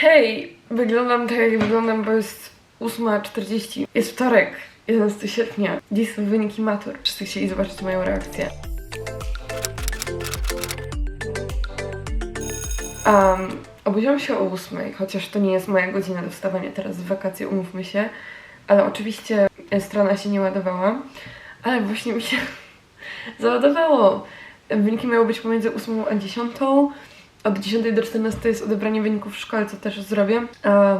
Hej, wyglądam tak jak wyglądam, bo jest 8.40. Jest wtorek, 11 sierpnia. Dziś są wyniki matur. Wszyscy chcieli zobaczyć moją reakcję. Um, obudziłam się o 8, chociaż to nie jest moja godzina do wstawania teraz w wakacje, umówmy się. Ale oczywiście strona się nie ładowała. Ale właśnie mi się załadowało. Wyniki miały być pomiędzy 8 a 10. Od 10 do 14 jest odebranie wyników w szkole, co też zrobię. A,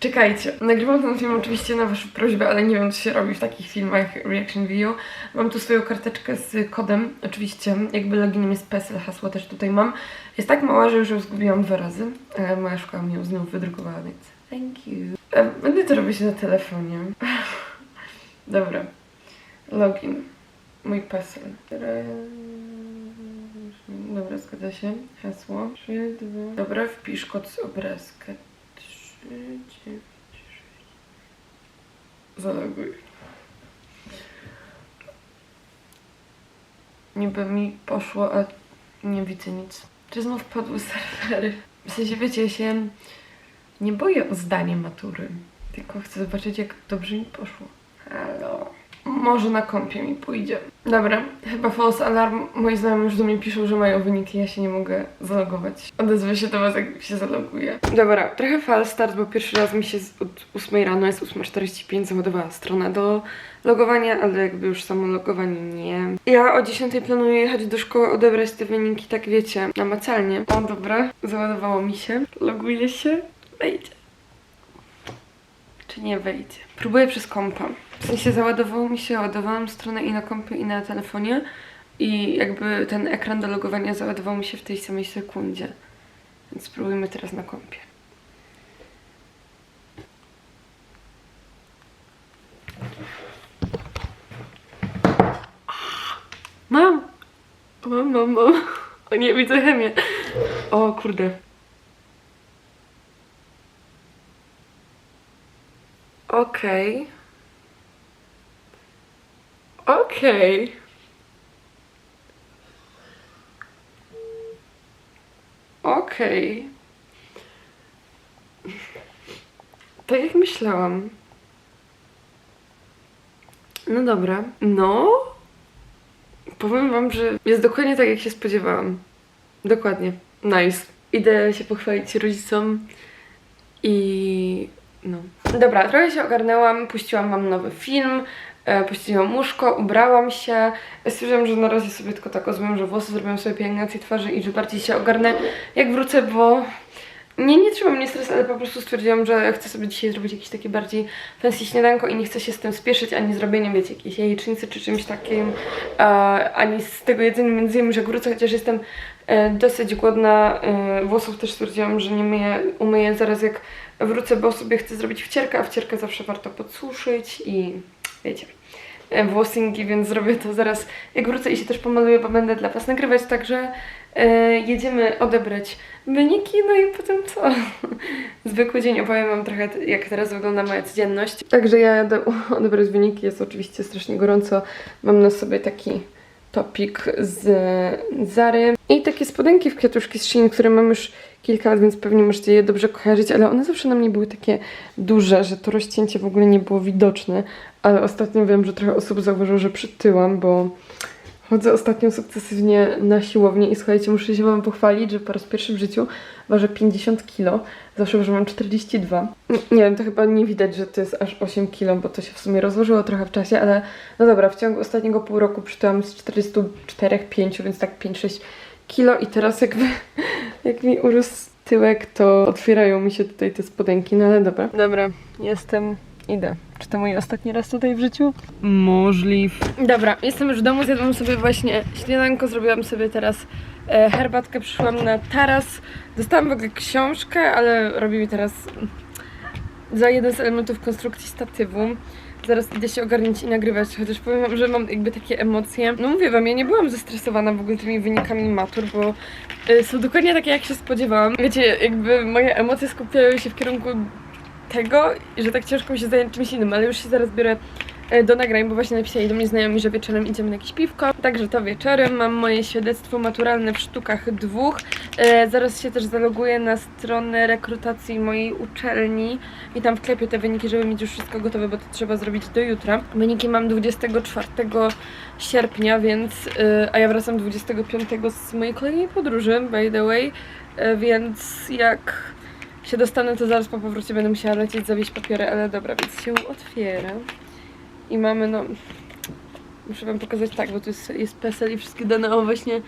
czekajcie, nagrywam ten film oczywiście na waszą prośbę, ale nie wiem, co się robi w takich filmach reaction video. Mam tu swoją karteczkę z kodem, oczywiście, jakby loginem jest PESEL, hasło też tutaj mam. Jest tak mała, że już ją zgubiłam dwa razy, ale moja szkoła ją znowu wydrukowała, więc thank you. E, Będę to robić na telefonie. Dobra. Login. Mój PESEL. Dobra, zgadza się. Hasło. 3, 2. Dobra, wpisz kod z obrazka. 3, 9, 6. Zaloguj. Niby mi poszło, a nie widzę nic. Czy znów padły serwery? W sensie, wiecie, ja się nie boję o zdanie matury. Tylko chcę zobaczyć, jak dobrze mi poszło. Halo. Może na kompie mi pójdzie. Dobra, chyba false alarm. Moi znajomi już do mnie piszą, że mają wyniki, ja się nie mogę zalogować. Odezwę się do was, jak się zaloguję. Dobra, trochę fal start, bo pierwszy raz mi się od 8 rano, jest 8.45, załadowała strona do logowania, ale jakby już samo logowanie nie. Ja o 10 planuję jechać do szkoły, odebrać te wyniki, tak wiecie, namacalnie. O, dobra, załadowało mi się. Loguję się, wejdzie. Czy nie wejdzie? Próbuję przez kompa. W sensie załadowało mi się, ładowałam stronę i na kompie i na telefonie i jakby ten ekran do logowania załadował mi się w tej samej sekundzie. Więc spróbujmy teraz na kompie. Mam! Mam, mam, mam. O nie, widzę chemię. O kurde. Okej. Okej. Okej. Tak jak myślałam. No dobra. No. Powiem wam, że jest dokładnie tak, jak się spodziewałam. Dokładnie. Nice. Idę się pochwalić rodzicom i no. Dobra, trochę się ogarnęłam, puściłam wam nowy film, e, puściłam łóżko, ubrałam się. Stwierdziłam, że na razie sobie tylko tak ozmę, że włosy zrobiłam sobie pielęgnację twarzy i że bardziej się ogarnę jak wrócę, bo nie, nie trzeba mnie stres, ale po prostu stwierdziłam, że chcę sobie dzisiaj zrobić jakieś takie bardziej fancy śniadanko i nie chcę się z tym spieszyć, ani zrobieniem, wiecie, jakiejś jajecznicy czy czymś takim, e, ani z tego jedzenia między innymi, że wrócę, chociaż jestem e, dosyć głodna. E, włosów też stwierdziłam, że nie myję, umyję zaraz jak wrócę, bo sobie chcę zrobić wcierkę, a wcierkę zawsze warto podsuszyć i wiecie, e, włosingi, więc zrobię to zaraz jak wrócę i się też pomaluję, bo będę dla Was nagrywać, także e, jedziemy odebrać wyniki, no i potem co? Zwykły dzień, opowiem Wam trochę jak teraz wygląda moja codzienność. Także ja jadę odebrać wyniki, jest oczywiście strasznie gorąco, mam na sobie taki topik z Zary. I takie spodenki w kwiatuszki z Shein, które mam już kilka lat, więc pewnie możecie je dobrze kojarzyć, ale one zawsze na mnie były takie duże, że to rozcięcie w ogóle nie było widoczne, ale ostatnio wiem, że trochę osób zauważyło, że przytyłam, bo chodzę ostatnio sukcesywnie na siłownię i słuchajcie, muszę się Wam pochwalić, że po raz pierwszy w życiu ważę 50 kg, zawsze ważyłam 42. N- Nie wiem, to chyba nie widać, że to jest aż 8 kg, bo to się w sumie rozłożyło trochę w czasie, ale no dobra, w ciągu ostatniego pół roku przytyłam z 44-5, więc tak 5-6 kilo i teraz jakby jak mi urósł tyłek, to otwierają mi się tutaj te spodenki, no ale dobra. Dobra, jestem, idę. Czy to mój ostatni raz tutaj w życiu? Możliw. Dobra, jestem już w domu, zjadłam sobie właśnie śniadanko, zrobiłam sobie teraz e, herbatkę, przyszłam na taras. Dostałam w ogóle książkę, ale robi mi teraz za jeden z elementów konstrukcji statywu. Zaraz idę się ogarnić i nagrywać, chociaż powiem wam, że mam jakby takie emocje. No mówię wam, ja nie byłam zestresowana w ogóle tymi wynikami matur, bo y, są dokładnie takie, jak się spodziewałam. Wiecie, jakby moje emocje skupiają się w kierunku tego, że tak ciężko mi się zająć czymś innym, ale już się zaraz biorę e, do nagrań, bo właśnie napisali do mnie znajomi, że wieczorem idziemy na jakieś piwko. Także to wieczorem mam moje świadectwo maturalne w sztukach dwóch. E, zaraz się też zaloguję na stronę rekrutacji mojej uczelni i tam wklepię te wyniki, żeby mieć już wszystko gotowe, bo to trzeba zrobić do jutra. Wyniki mam 24 sierpnia, więc e, a ja wracam 25 z mojej kolejnej podróży, by the way, e, więc jak się dostanę, to zaraz po powrocie będę musiała lecieć, zawieźć papiery, ale dobra, więc się otwiera. I mamy, no... Muszę wam pokazać tak, bo tu jest, jest PESEL i wszystkie dane, o właśnie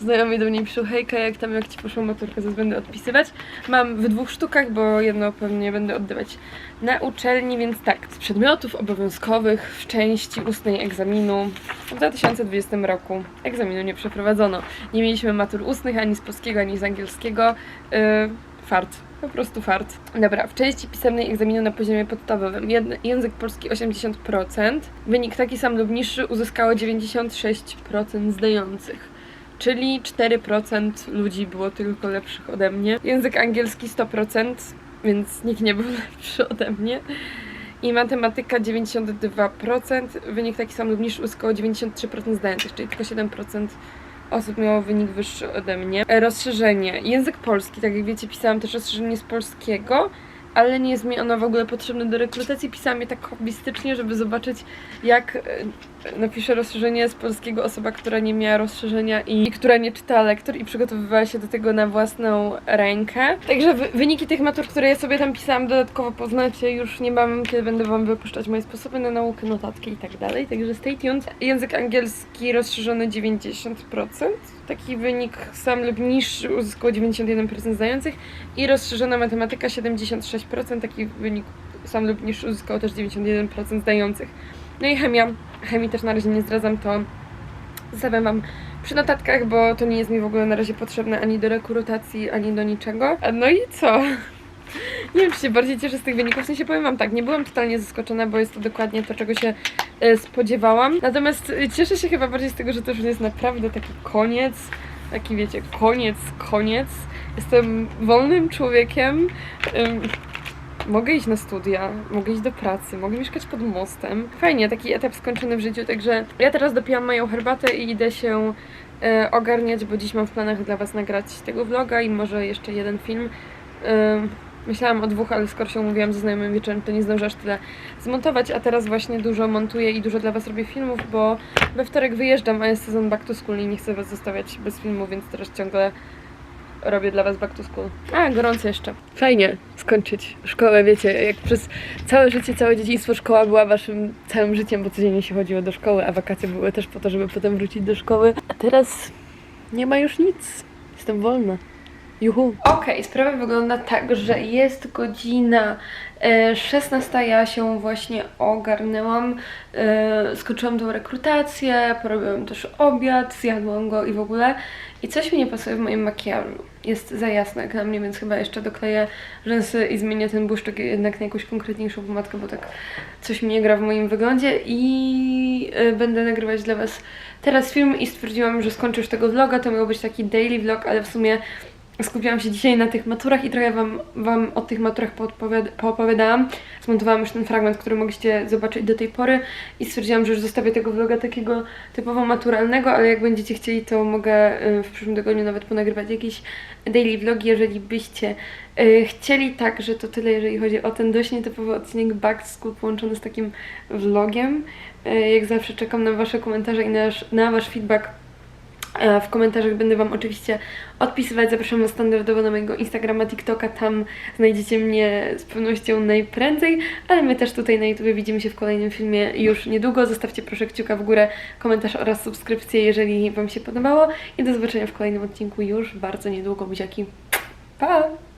znajomi do mnie piszą, hejka, jak tam, jak ci poszło maturka, zaraz będę odpisywać. Mam w dwóch sztukach, bo jedno pewnie będę oddawać na uczelni, więc tak, z przedmiotów obowiązkowych w części ustnej egzaminu w 2020 roku egzaminu nie przeprowadzono. Nie mieliśmy matur ustnych ani z polskiego, ani z angielskiego. Yy, fart. Po prostu fart. Dobra, w części pisemnej egzaminu na poziomie podstawowym język polski 80%, wynik taki sam lub niższy uzyskało 96% zdających. Czyli 4% ludzi było tylko lepszych ode mnie. Język angielski 100%, więc nikt nie był lepszy ode mnie. I matematyka 92%, wynik taki sam lub niższy uzyskało 93% zdających, czyli tylko 7% osób miało wynik wyższy ode mnie. E, Rozszerzenie. Język polski, tak jak wiecie, pisałam też rozszerzenie z polskiego, ale nie jest mi ono w ogóle potrzebne do rekrutacji. Pisałam je tak hobbystycznie, żeby zobaczyć, jak e, napisze rozszerzenie z polskiego osoba, która nie miała rozszerzenia i, i która nie czytała lektur i przygotowywała się do tego na własną rękę. Także wy, wyniki tych matur, które ja sobie tam pisałam, dodatkowo poznacie już niebawem, kiedy będę Wam wypuszczać moje sposoby na naukę, notatki i tak dalej. Także stay tuned. Język angielski rozszerzony 90%. Taki wynik sam lub niższy uzyskało 91% zdających i rozszerzona matematyka 76%. Taki wynik sam lub niższy uzyskało też 91% zdających. No i chemia. Chemii też na razie nie zdradzam, to zostawiam Wam przy notatkach, bo to nie jest mi w ogóle na razie potrzebne ani do rekrutacji, ani do niczego. No i co? Nie wiem, czy się bardziej cieszę z tych wyników. W sensie powiem Wam tak, nie byłam totalnie zaskoczona, bo jest to dokładnie to, czego się e, spodziewałam. Natomiast e, cieszę się chyba bardziej z tego, że to już jest naprawdę taki koniec. Taki wiecie, koniec, koniec. Jestem wolnym człowiekiem. Mogę iść na studia, mogę iść do pracy, mogę mieszkać pod mostem. Fajnie, taki etap skończony w życiu, także ja teraz dopijam moją herbatę i idę się e, ogarniać, bo dziś mam w planach dla Was nagrać tego vloga i może jeszcze jeden film. E, myślałam o dwóch, ale skoro się umówiłam ze znajomym wieczorem, to nie zdążę aż tyle zmontować, a teraz właśnie dużo montuję i dużo dla Was robię filmów, bo we wtorek wyjeżdżam, a jest sezon back to school i nie chcę Was zostawiać bez filmu, więc teraz ciągle robię dla Was back to school. A, gorąco jeszcze. Fajnie skończyć szkołę, wiecie, jak przez całe życie, całe dzieciństwo szkoła była Waszym całym życiem, bo codziennie się chodziło do szkoły, a wakacje były też po to, żeby potem wrócić do szkoły. A teraz nie ma już nic. Jestem wolna. Juhu. Okej, sprawa wygląda tak, że jest godzina 16. Ja się właśnie ogarnęłam. E, skończyłam tą rekrutację, porobiłam też obiad, zjadłam go i w ogóle. I coś mi nie pasuje w moim makijażu. Jest za jasno jak na mnie, więc chyba jeszcze dokleję rzęsy i zmienię ten błyszczyk jednak na jakąś konkretniejszą pomadkę, bo tak coś mi nie gra w moim wyglądzie i e, będę nagrywać dla Was teraz film i stwierdziłam, że skończę już tego vloga. To miał być taki daily vlog, ale w sumie skupiłam się dzisiaj na tych maturach i trochę wam, wam o tych maturach poopowiadałam. Zmontowałam już ten fragment, który mogliście zobaczyć do tej pory i stwierdziłam, że już zostawię tego vloga takiego typowo maturalnego, ale jak będziecie chcieli, to mogę y, w przyszłym tygodniu nawet ponagrywać jakiś daily vlog, jeżeli byście y, chcieli. Także to tyle, jeżeli chodzi o ten dość nietypowy odcinek Back School połączony z takim vlogiem. Y, Jak zawsze czekam na wasze komentarze i na, na wasz feedback W komentarzach będę Wam oczywiście odpisywać. Zapraszam Was standardowo na mojego Instagrama, TikToka. Tam znajdziecie mnie z pewnością najprędzej. Ale my też tutaj na YouTube widzimy się w kolejnym filmie już niedługo. Zostawcie proszę kciuka w górę, komentarz oraz subskrypcję, jeżeli Wam się podobało. I do zobaczenia w kolejnym odcinku już bardzo niedługo. Buziaki. Pa!